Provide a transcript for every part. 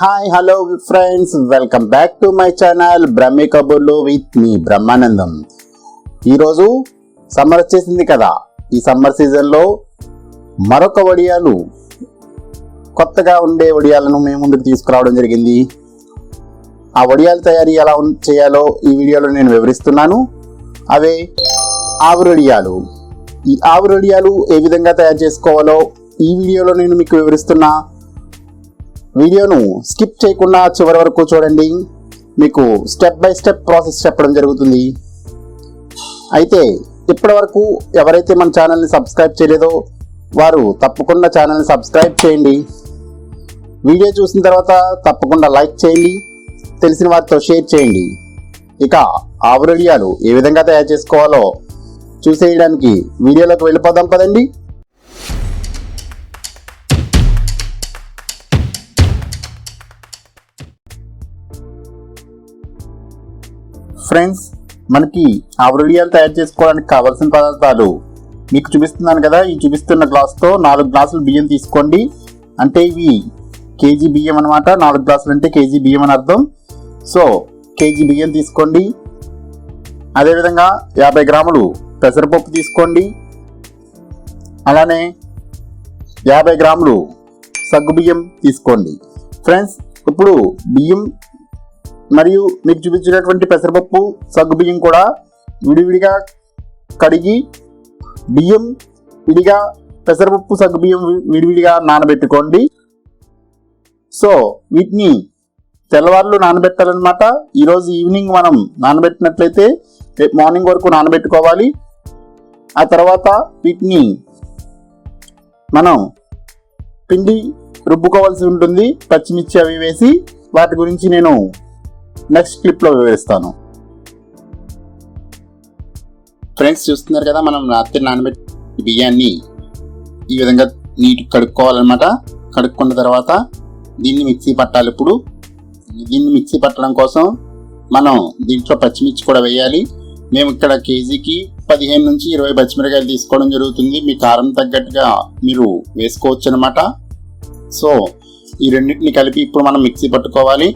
Hi hello friends welcome back to my channel Brahmi కబుర్లు with మీ బ్రహ్మానందం ఈరోజు summer వచ్చేసింది కదా. ఈ సమ్మర్ సీజన్లో మరొక వడియాలు కొత్తగా ఉండే వడియాలను మేము ముందుకు తీసుకురావడం జరిగింది. ఆ వడియాల తయారీ ఎలా చేయాలో ఈ వీడియోలో నేను వివరిస్తున్నాను. అవే ఆవురడియాలు ఈ ఆవురడియాలు ఏ విధంగా తయారు చేసుకోవాలో ఈ వీడియోలో నేను మీకు వివరిస్తున్నా. వీడియోను స్కిప్ చేయకుండా చివరి వరకు చూడండి. మీకు స్టెప్ బై స్టెప్ ప్రాసెస్ చెప్పడం జరుగుతుంది. అయితే ఇప్పటి వరకు ఎవరైతే మన ఛానల్ని సబ్స్క్రైబ్ చేయలేదో వారు తప్పకుండా ఛానల్ని సబ్స్క్రైబ్ చేయండి. వీడియో చూసిన తర్వాత తప్పకుండా లైక్ చేయండి. తెలిసిన వారితో షేర్ చేయండి. ఇక ఆవురడియాలు ఏ విధంగా తయారు చేసుకోవాలో చూసేయడానికి వీడియోలోకి వెళ్ళిపోదాం పదండి. ఫ్రెండ్స్ మనకి ఆవరడియాలు తయారు చేసుకోవడానికి కావాల్సిన పదార్థాలు మీకు చూపిస్తున్నాను కదా. ఈ చూపిస్తున్న గ్లాస్తో నాలుగు గ్లాసులు బియ్యం తీసుకోండి. అంటే ఇవి కేజీ బియ్యం అనమాట నాలుగు గ్లాసులు అంటే కేజీ బియ్యం అని అర్థం. సో కేజీ బియ్యం తీసుకోండి. అదేవిధంగా యాభై గ్రాములు పెసరపప్పు తీసుకోండి. అలానే యాభై గ్రాములు సగ్గు బియ్యం తీసుకోండి. ఫ్రెండ్స్ ఇప్పుడు బియ్యం మరియు మీకు చూపించినటువంటి పెసరపప్పు సగ్గు బియ్యం కూడా విడివిడిగా కడిగి బియ్యం విడిగా పెసరపప్పు సగ్గు బియ్యం విడివిడిగా నానబెట్టుకోండి. సో వీటిని తెల్లవారులు నానబెట్టాలన్నమాట. ఈరోజు ఈవినింగ్ మనం నానబెట్టినట్లయితే రేపు మార్నింగ్ వరకు నానబెట్టుకోవాలి. ఆ తర్వాత వీటిని మనం పిండి రుబ్బుకోవాల్సి ఉంటుంది. పచ్చిమిర్చి అవి వేసి వాటి గురించి నేను నెక్స్ట్ క్లిప్లో వివరిస్తాను. ఫ్రెండ్స్ చూస్తున్నారు కదా మనం రాత్రి నానబెట్టి బియ్యాన్ని ఈ విధంగా నీటి కడుక్కోవాలన్నమాట. కడుక్కున్న తర్వాత దీన్ని మిక్సీ పట్టాలి ఇప్పుడు. దీన్ని మిక్సీ పట్టడం కోసం మనం దీంట్లో పచ్చిమిర్చి కూడా వేయాలి. మేము ఇక్కడ కేజీకి పదిహేను నుంచి ఇరవై పచ్చిమిరకాయలు తీసుకోవడం జరుగుతుంది. మీ కారం తగ్గట్టుగా మీరు వేసుకోవచ్చు అనమాట సో ఈ రెండింటిని కలిపి ఇప్పుడు మనం మిక్సీ పట్టుకోవాలి.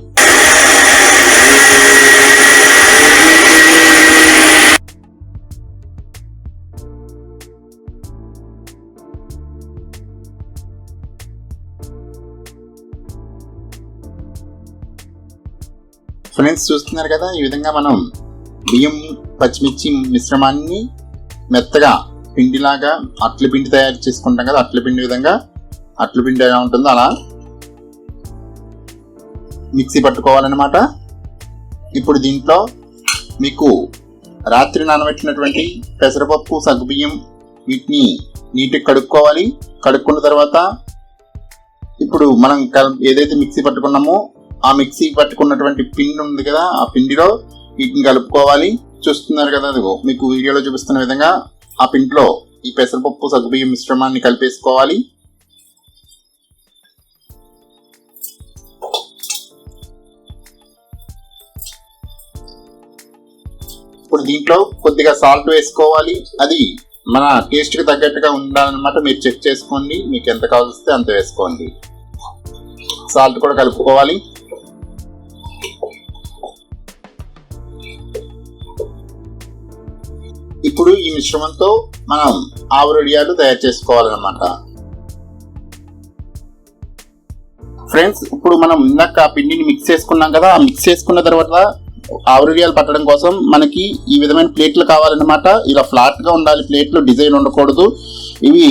ఫ్రెండ్స్ చూస్తున్నారు కదా ఈ విధంగా మనం బియ్యం పచ్చిమిర్చి మిశ్రమాన్ని మెత్తగా పిండిలాగా అట్ల పిండి తయారు చేసుకుంటాం కదా అట్ల పిండి విధంగా అట్ల పిండి ఎలా ఉంటుందో అలా మిక్సీ పట్టుకోవాలన్నమాట. ఇప్పుడు దీంట్లో మీకు రాత్రి నానబెట్టినటువంటి పెసరపప్పు సగ్గుబియ్యం వీటిని నీటికి కడుక్కోవాలి. కడుక్కున్న తర్వాత ఇప్పుడు మనం ఏదైతే మిక్సీ పట్టుకున్నామో ఆ మిక్సీ పట్టుకున్నటువంటి పిండి ఉంది కదా ఆ పిండిలో వీటిని కలుపుకోవాలి. చూస్తున్నారు కదా అదిగో మీకు వీడియోలో చూపిస్తున్న విధంగా ఆ పిండిలో ఈ పెసరపప్పు సగ్గుబియ్యం మిశ్రమాన్ని కలిపేసుకోవాలి. ఇప్పుడు దీంట్లో కొద్దిగా సాల్ట్ వేసుకోవాలి. అది మన టేస్ట్కి తగ్గట్టుగా ఉండాలన్నమాట. మీరు చెక్ చేసుకోండి. మీకు ఎంత కావలిస్తే అంత వేసుకోండి. సాల్ట్ కూడా కలుపుకోవాలి. ఇప్పుడు ఈ మిశ్రమంతో మనం ఆవురడియాలు తయారు చేసుకోవాలన్నమాట. ఫ్రెండ్స్ ఇప్పుడు మనం ఇందాక ఆ పిండిని మిక్స్ చేసుకున్నాం కదా ఆ మిక్స్ చేసుకున్న తర్వాత ఆవురడియాలు పట్టడం కోసం మనకి ఈ విధమైన ప్లేట్లు కావాలన్నమాట. ఇలా ఫ్లాట్గా ఉండాలి ప్లేట్లు డిజైన్ ఉండకూడదు. ఇవి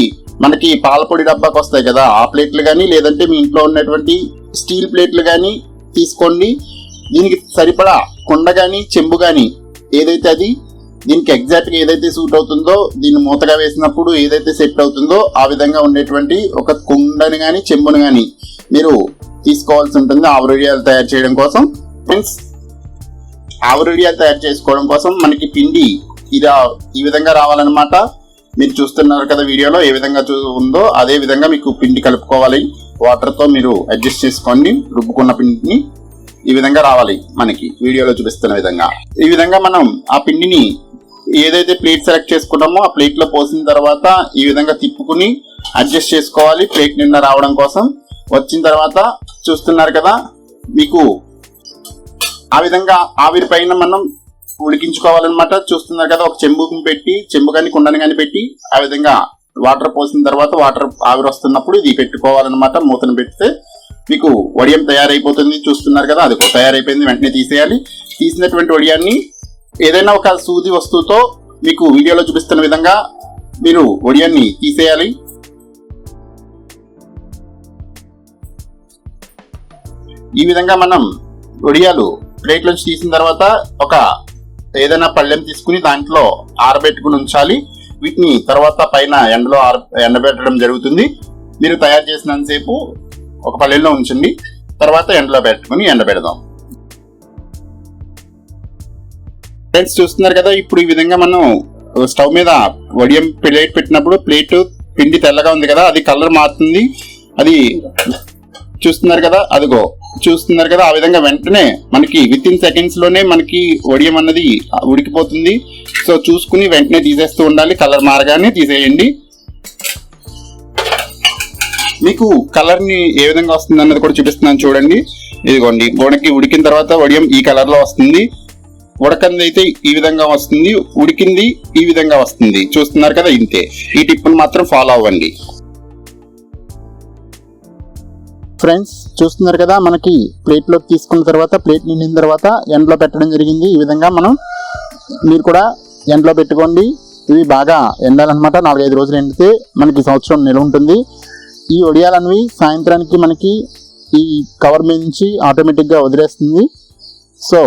మనకి పాలపొడి డబ్బాకి వస్తాయి కదా ఆ ప్లేట్లు కానీ లేదంటే మీ ఇంట్లో ఉన్నటువంటి స్టీల్ ప్లేట్లు కానీ తీసుకోండి. దీనికి సరిపడా కుండ కానీ చెంబు కానీ ఏదైతే అది దీనికి ఎగ్జాక్ట్గా ఏదైతే సూట్ అవుతుందో దీన్ని మూతగా వేసినప్పుడు ఏదైతే సెట్ అవుతుందో ఆ విధంగా ఉండేటువంటి ఒక కుండని కానీ చెంబుని కానీ మీరు తీసుకోవాల్సి ఉంటుంది ఆవరుడియాలు తయారు చేయడం కోసం. ఫ్రెండ్స్ ఆవరుడియాలు తయారు చేసుకోవడం కోసం మనకి పిండి ఇలా ఈ విధంగా రావాలన్నమాట. మీరు చూస్తున్నారు కదా వీడియోలో ఏ విధంగా చూ ఉందో అదే విధంగా మీకు పిండి కలుపుకోవాలి. వాటర్తో మీరు అడ్జస్ట్ చేసుకోండి రుబ్బుకున్న పిండిని ఈ విధంగా రావాలి మనకి. వీడియోలో చూపిస్తున్న విధంగా. ఈ విధంగా మనం ఆ పిండిని ఏదైతే ప్లేట్ సెలెక్ట్ చేసుకున్నామో ఆ ప్లేట్లో పోసిన తర్వాత ఈ విధంగా తిప్పుకుని అడ్జస్ట్ చేసుకోవాలి. ప్లేట్ నిండా రావడం కోసం. వచ్చిన తర్వాత చూస్తున్నారు కదా మీకు ఆ విధంగా ఆవిరి పైన మనం ఉడికించుకోవాలన్నమాట. చూస్తున్నారు కదా ఒక చెంబుని పెట్టి చెంబు కానీ కుండని కానీ పెట్టి ఆ విధంగా వాటర్ పోసిన తర్వాత వాటర్ ఆవిరి వస్తున్నప్పుడు ఇది పెట్టుకోవాలన్నమాట మూతను పెడితే. మీకు వడియం తయారైపోతుంది. చూస్తున్నారు కదా అది తయారైపోయింది వెంటనే తీసేయాలి. తీసినటువంటి వడియాన్ని ఏదైనా ఒక సూది వస్తువుతో మీకు వీడియోలో చూపిస్తున్న విధంగా మీరు ఒడియన్ని తీసేయాలి. ఈ విధంగా మనం ఒడియాలు ప్లేట్ నుంచి తీసిన తర్వాత ఒక ఏదైనా పళ్ళెం తీసుకుని దాంట్లో ఆరబెట్టుకుని ఉంచాలి. వీటిని తర్వాత పైన ఎండలో ఆర ఎండబెట్టడం జరుగుతుంది. మీరు తయారు చేసినంతసేపు ఒక పళ్ళెంలో ఉంచండి. తర్వాత ఎండలో పెట్టుకుని ఎండబెడదాం. ఫ్రెండ్స్ చూస్తున్నారు కదా ఇప్పుడు ఈ విధంగా మనం స్టవ్ మీద వడియం ప్లేట్ పెట్టినప్పుడు ప్లేట్ పిండి తెల్లగా ఉంది కదా అది కలర్ మారుతుంది. అది చూస్తున్నారు కదా అదిగో చూస్తున్నారు కదా ఆ విధంగా వెంటనే మనకి విత్ ఇన్ సెకండ్స్లోనే మనకి వడియం అన్నది ఉడికిపోతుంది. సో చూసుకుని వెంటనే తీసేస్తూ ఉండాలి. కలర్ మారగానే తీసేయండి. మీకు కలర్ని ఏ విధంగా వస్తుంది అన్నది కూడా చూపిస్తున్నాను చూడండి. ఇదిగోండి గోడకి ఉడికిన తర్వాత వడియం ఈ కలర్లో వస్తుంది. ఉడకంది అయితే ఈ విధంగా వస్తుంది ఉడికింది ఈ విధంగా వస్తుంది. చూస్తున్నారు కదా ఇంతే. ఈ టిప్పును మాత్రం ఫాలో అవ్వండి. ఫ్రెండ్స్ చూస్తున్నారు కదా మనకి ప్లేట్లోకి తీసుకున్న తర్వాత ప్లేట్ నిండిన తర్వాత ఎండలో పెట్టడం జరిగింది. ఈ విధంగా మనం మీరు కూడా ఎండలో పెట్టుకోండి. ఇవి బాగా ఎండాలన్నమాట. నాలుగైదు రోజులు ఎండితే మనకి సంవత్సరం నిల్వ ఉంటుంది. ఈ ఒడియాలన్నవి సాయంత్రానికి మనకి ఈ కవర్ మీద నుంచి ఆటోమేటిక్గా వదిలేస్తుంది. సో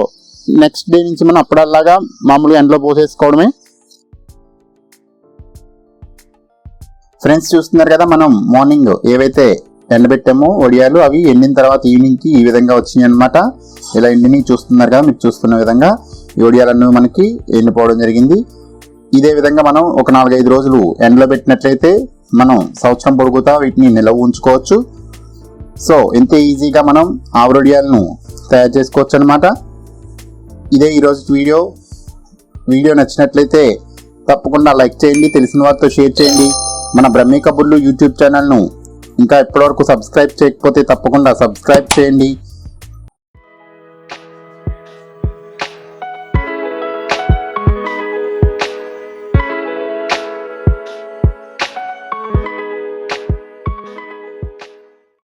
నెక్స్ట్ డే నుంచి మనం అప్పుడల్లాగా మామూలుగా ఎండలో పోసేసుకోవడమే. ఫ్రెండ్స్ చూస్తున్నారు కదా మనం మార్నింగ్ ఏవైతే ఎండబెట్టామో వడియాలు అవి ఎండిన తర్వాత ఈవినింగ్కి ఈ విధంగా వచ్చినాయి అనమాట ఇలా ఎండిని చూస్తున్నారు కదా మీరు చూస్తున్న విధంగా ఈ వడియాలన్నీ మనకి ఎండిపోవడం జరిగింది. ఇదే విధంగా మనం ఒక నాలుగైదు రోజులు ఎండలో పెట్టినట్లయితే మనం సంవత్సరం పొడుగుతా వీటిని నిలవ ఉంచుకోవచ్చు. సో ఇంత ఈజీగా మనం ఆవురొడియాలను తయారు చేసుకోవచ్చు అనమాట ఇదే ఈరోజు వీడియో. వీడియో నచ్చినట్లయితే తప్పకుండా లైక్ చేయండి తెలిసిన వారితో షేర్ చేయండి. మన బ్రహ్మీ కబుర్లు యూట్యూబ్ ఛానల్ను ఇంకా ఇప్పటివరకు సబ్స్క్రైబ్ చేయకపోతే తప్పకుండా సబ్స్క్రైబ్ చేయండి.